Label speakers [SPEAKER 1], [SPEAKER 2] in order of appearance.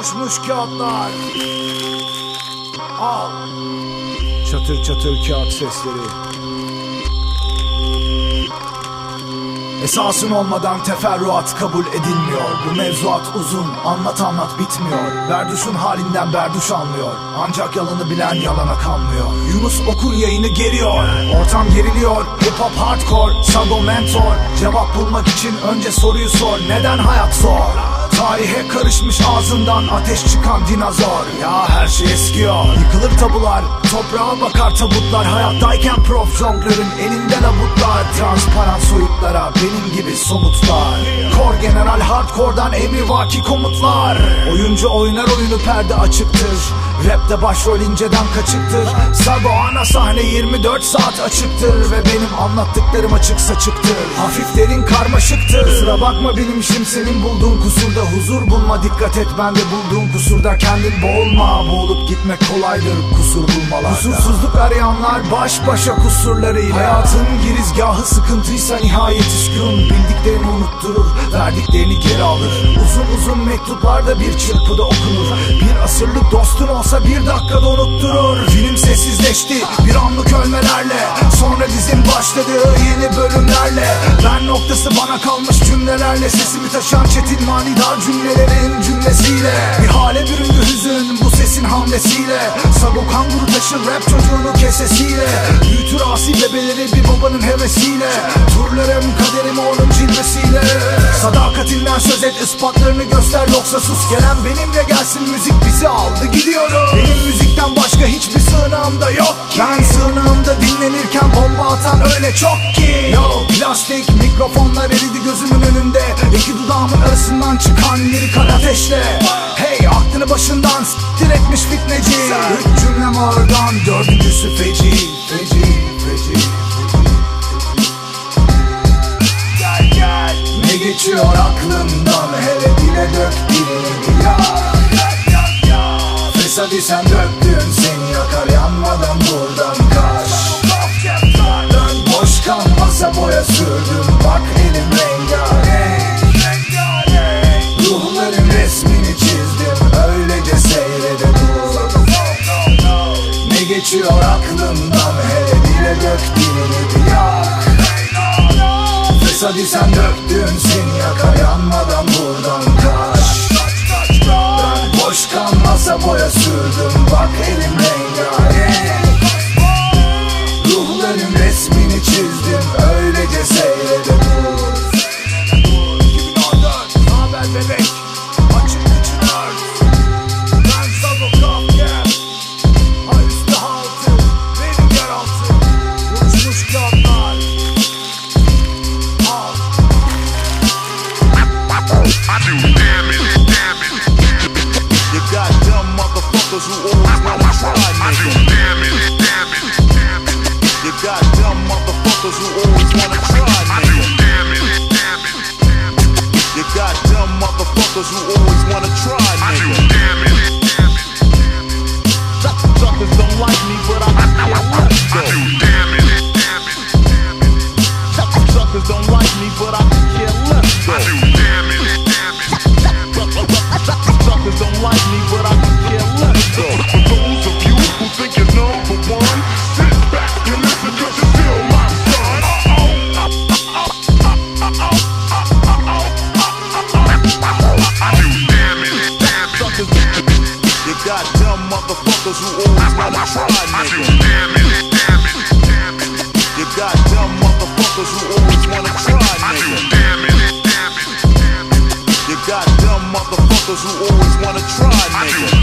[SPEAKER 1] Buruşmuş kağıtlar. Al. Çatır çatır kağıt sesleri. Esasın olmadan teferruat kabul edilmiyor. Bu mevzuat uzun anlat anlat bitmiyor. Berduş'un halinden berduş almıyor Ancak yalanı bilen yalana kanmıyor. Yunus okur yayını geriyor. Ortam geriliyor. Hip hop hardcore Sago mentor. Cevap bulmak için önce soruyu sor. Neden hayat zor? Tarihe karışmış ağzından ateş çıkan dinozor. Ya her şey eskiyor. Yıkılır tabular Toprağa bakar tabutlar. Hayattayken prof jonglörün elinden abutlar Transparan soyutlara benim gibi somutlar. Kor general hardcore'dan emri vaki komutlar. Oyuncu oynar oyunu perde açıktır. Rapte başrol inceden kaçıktır. Sago ana sahne 24 saat açıktır. Ve benim anlattıklarım açık saçıktır Hafif derin karmaşıktır. Sıra bakma benim işim senin bulduğun kusurda huzur bulma Dikkat et. Ben de bulduğun kusurda kendin boğulma. Boğulup gitmek kolaydır kusur bulmalarda. Kusursuzluk arayanlar baş başa kusurlarıyla. Hayatın girizgahı sıkıntıysa nihayet üskün. Bildiklerini unutturur verdiklerini geri alır. Uzun uzun mektuplarda bir çırpıda okunur. Bir asırlık dostun olsa bir dakikada unutturur. Film sessizleşti bir anlık ölmelerle. Sonra dizim başladı yeni bölümlerle. Ben noktası bana kalmış cümlelerle Sesimi taşıyan çetin manidar cümlelerin cümlesiyle. Bir hale büründü hüzün bu sesin hamlesiyle. Sago kanguru taşır rap çocuğunu kesesiyle. Büyütür asi bebeleri bir babanın hevesiyle. Turlarım kaderim onun cilvesiyle. Sadakatinden söz et ispatlarını göster yoksa sus. Gelen benimle gelsin müzik bizi aldı gidiyorum Benim müzikten başka hiçbir sığınağım da yok ki. Ben sığınağımda dinlenirken bomba atan öyle çok ki. Yo plastik mikrofonlar eridi gözümün önünde. İki dudağımın arasından çıkan lirik ateşle. Hey aklını başından s**tir etmiş fitneci. Üç cümlem ağırdan dördüncüsü feci. Feci feci Gel gel. Ne geçiyor aklından? Hele dile dök dilini yak Fesadi sen döktün seni yakar yanmadan buradan kaç. Dön boş kalmasa boya sürdüm bak elim rengarenk Ruhların resmini çizdim. Öylece seyrede dur Ne geçiyor aklından hele dile dök dilini bir yak. Fesadi sen döktün seni yakar yanmadan buradan kaç. Ben boş kalmasa boya sürdüm. Bak elim rengarenk
[SPEAKER 2] suckers who always want
[SPEAKER 3] to try,
[SPEAKER 2] nigga. You got dumb motherfuckers who always want
[SPEAKER 3] to try,
[SPEAKER 2] nigga. You got dumb it,
[SPEAKER 3] damn it. You
[SPEAKER 2] goddamn motherfuckers who like me, but I can care less, though.
[SPEAKER 3] For those of you who think you're number one, sit back and listen you're still my son. I do damage, damage.
[SPEAKER 2] Suckers, you got dumb motherfuckers who always
[SPEAKER 3] I do